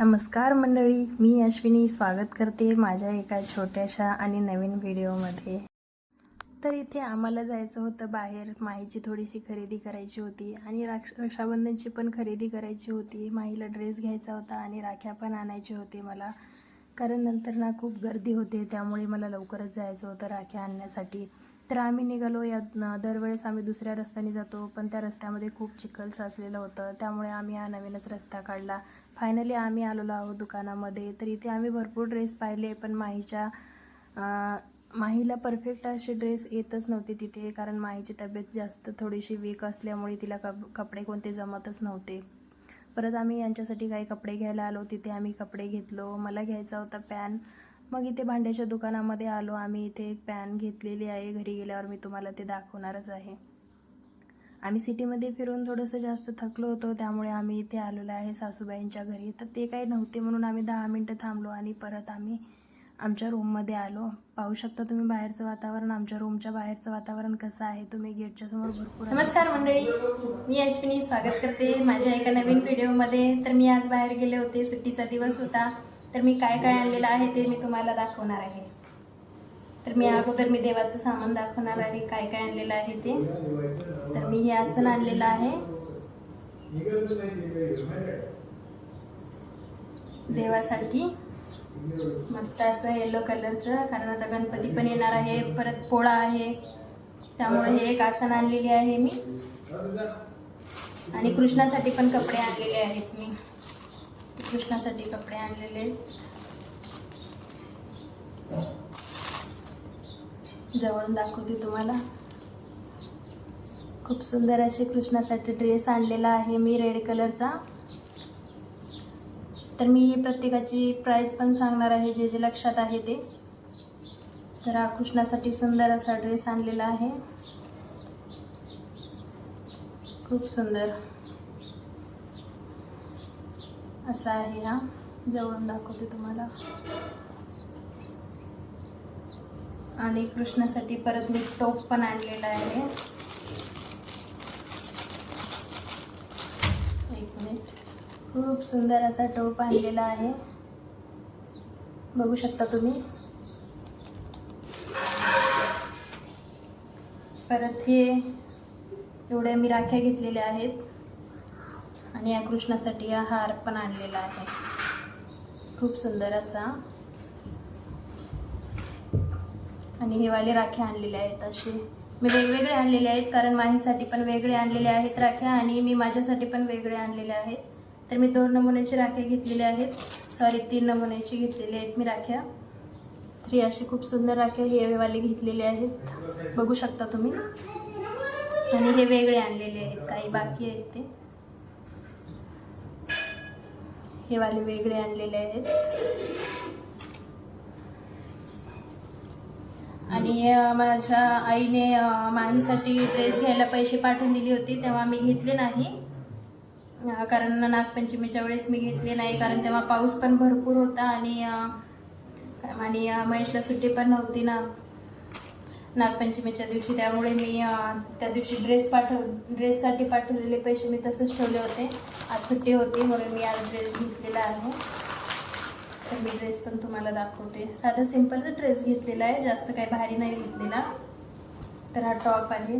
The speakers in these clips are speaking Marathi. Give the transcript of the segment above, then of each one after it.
नमस्कार मंडळी मी अश्विनी स्वागत करते माझ्या एका छोट्याशा आणि नवीन व्हिडिओमध्ये. तर इथे आम्हाला जायचं होतं बाहेर माहीची थोडीशी खरेदी करायची होती आणि राक्ष रक्षाबंधनची पण खरेदी करायची होती. माहीला ड्रेस घ्यायचा होता आणि राख्या पण आणायची होती मला. कारण नंतर ना खूप गर्दी होते त्यामुळे मला लवकरच जायचं होतं राख्या आणण्यासाठी. तर आम्ही निघालो या दरवेळेस आम्ही दुसऱ्या रस्त्याने जातो पण त्या रस्त्यामध्ये खूप चिखल साचलेलं होतं. त्यामुळे आम्ही हा नवीनच रस्ता काढला. फायनली आम्ही आलेलो आहोत दुकानामध्ये. तर इथे आम्ही भरपूर ड्रेस पाहिले पण माहीच्या माहीला परफेक्ट असे ड्रेस येतच नव्हते तिथे कारण माहीची तब्येत जास्त थोडीशी वीक असल्यामुळे तिला कप कपडे कोणते जमतच नव्हते. परत आम्ही यांच्यासाठी काही कपडे घ्यायला आलो. तिथे आम्ही कपडे घेतलो. मला घ्यायचा होता पॅन मग इथे भांड्याच्या दुकानामध्ये आलो. आम्ही इथे एक पॅन घेतलेली आहे. घरी गेल्यावर मी तुम्हाला ते दाखवणारच आहे. आम्ही सिटीमध्ये फिरून थोडंसं जास्त थकलो होतो. त्यामुळे आम्ही इथे आलेलो आहे सासूबाईंच्या घरी. तर ते काही नव्हते म्हणून आम्ही दहा मिनटं थांबलो आणि परत आम्ही आमच्या रूममध्ये आलो. पाहू शकता तुम्ही बाहेरचं वातावरण. आमच्या रूमच्या बाहेरचं वातावरण कसं आहे? तुम्ही गेटच्या समोर भरपूर नमस्कार मंडळी. मी अश्विनी स्वागत करते माझ्या एका नवीन व्हिडिओमध्ये तर मी आज बाहेर गेले होते. सुट्टीचा दिवस होता. तर मी काय काय आणलेलं आहे ते मी तुम्हाला दाखवणार आहे. तर मी अगोदर मी देवाचं सामान दाखवणार आहे. काय काय आणलेलं आहे ते. तर मी हे आसन आणलेलं आहे. देवासाठी मस्त असं येलो कलरचं कारण आता गणपती पण येणार आहे परत पोळा आहे. त्यामुळे हे एक आसन आणलेले आहे मी. आणि कृष्णासाठी पण कपडे आणलेले आहेत मी. कृष्णासाठी कपडे आणलेले आहेत. जवळून दाखवते तुम्हाला. खूप सुंदर असे कृष्णासाठी ड्रेस आणलेला आहे मी रेड कलरचा तर मी ही प्रत्येकाची प्राईज पण सांगणार आहे जे जे लक्षात आहे ते. तर हा कृष्णासाठी सुंदर असा ड्रेस आणलेला आहे. खूप सुंदर. असा आहे हा. जवळून दाखवते तुम्हाला. आणि कृष्णासाठी परत मी टोप पण आणलेला आहे एक मिनिट खूप सुंदर असा टोप आणलेला आहे. बघू शकता तुम्ही. परत हे एवढ्या मी राख्या घेतलेल्या आहेत. आणि या कृष्णासाठी हा हार पण आणलेला आहे. खूप सुंदर असा. आणि हे वाले राख्या आणलेल्या आहेत असे. मी वेगवेगळे आणलेले आहेत कारण माझ्यासाठी पण वेगळे आणलेले आहेत राख्या आणि मी माझ्यासाठी पण वेगळे आणलेले आहेत. तर मी दोन नमुन्याची राख्या घेतलेल्या आहेत. सॉरी तीन नमुन्याची घेतलेली आहेत मी राख्या. तर अशी खूप सुंदर राख्या हे घेतलेले आहेत. बघू शकता तुम्ही. आणि हे वेगळे आणलेले आहेत. काही बाकी आहेत ते. हे वाले वेगळे आणलेले आहेत. आणि माझ्या आईने माहीसाठी ड्रेस घ्यायला पैसे पाठवून दिले होते तेव्हा मी घेतले नाही. कारण नागपंचमीच्या वेळेस मी घेतले नाही कारण तेव्हा पाऊस पण भरपूर होता आणि आणि महेशला सुट्टी पण नव्हती ना. नागपंचमीच्या दिवशी त्यामुळे मी त्या दिवशी ड्रेस पाठव ड्रेससाठी पाठवलेले पैसे मी तसंच ठेवले होते. आज सुट्टी होती म्हणून मी आज ड्रेस घेतलेला आहे. तर मी ड्रेस पण तुम्हाला दाखवते. साधा सिम्पलच ड्रेस घेतलेला आहे जास्त काही भारी नाही घेतलेला. तर हा टॉप आहे.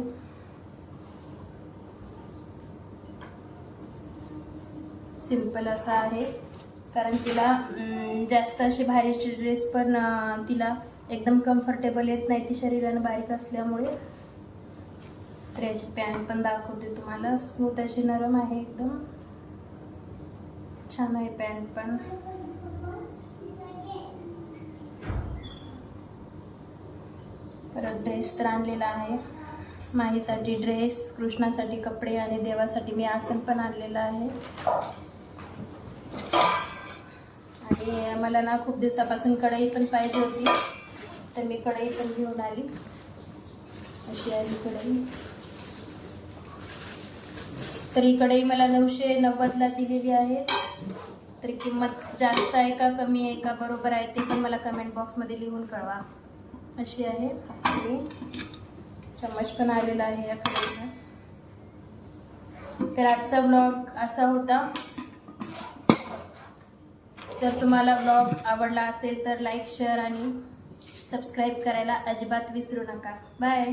सिंपल असा आहे. कारण तिला जास्त असे भारीचे ड्रेस पण तिला एकदम कम्फर्टेबल येत नाही. ती शरीरानं बारीक असल्यामुळे. तर याची पॅन्ट पण दाखवते तुम्हाला. स्मूथ अशी नरम आहे एकदम. छान आहे पॅन्ट पण. परत ड्रेस तर आणलेला आहे. माहीसाठी ड्रेस कृष्णासाठी कपडे आणि देवासाठी मी आसन पण आणलेलं आहे. आणि मला ना खूप दिवसापासून कढई पण पाहिजे होती. तर मी कढई पण घेऊन आली. अशी आली कढई. तर ही कढई मला नऊशे नव्वदला दिलेली आहे. तर किंमत जास्त आहे का कमी आहे का बरोबर आहे ते पण मला कमेंट बॉक्समध्ये लिहून कळवा. अशी आहे. आणि चम्मच पण आलेला आहे या कढईला. तर आजचा ब्लॉग असा होता. जर तुम्हाला ब्लॉग आवडला असेल तर लाईक शेअर आणि सबस्क्राईब करायला अजिबात विसरू नका. बाय